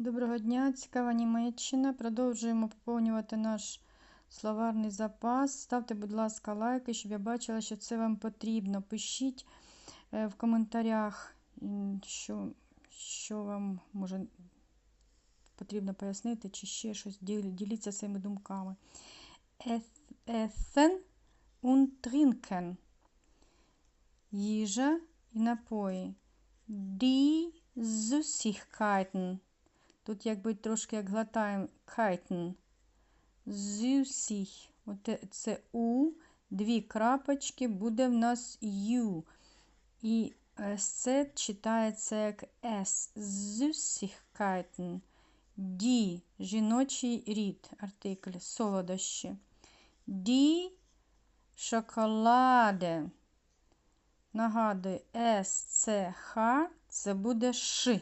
Доброго дня, цікава Німеччина. Продовжуємо поповнювати наш словарний запас. Ставте, будь ласка, лайки, щоб я бачила, що це вам потрібно. Пишіть е, в коментарях, що, що вам може потрібно пояснити, чи ще щось. Діліться своїми думками. Essen und trinken. Їжа і напої. Die Süßigkeiten. Тут якби трошки як глотаємо кайтен. От е- це У, дві крапочки, буде в нас Ю. І це читається як С. Süßigkeiten. Die – жіночий рід, артикль, солодощі. Die шоколаде. Нагадую, С, С, Х, це буде Ш.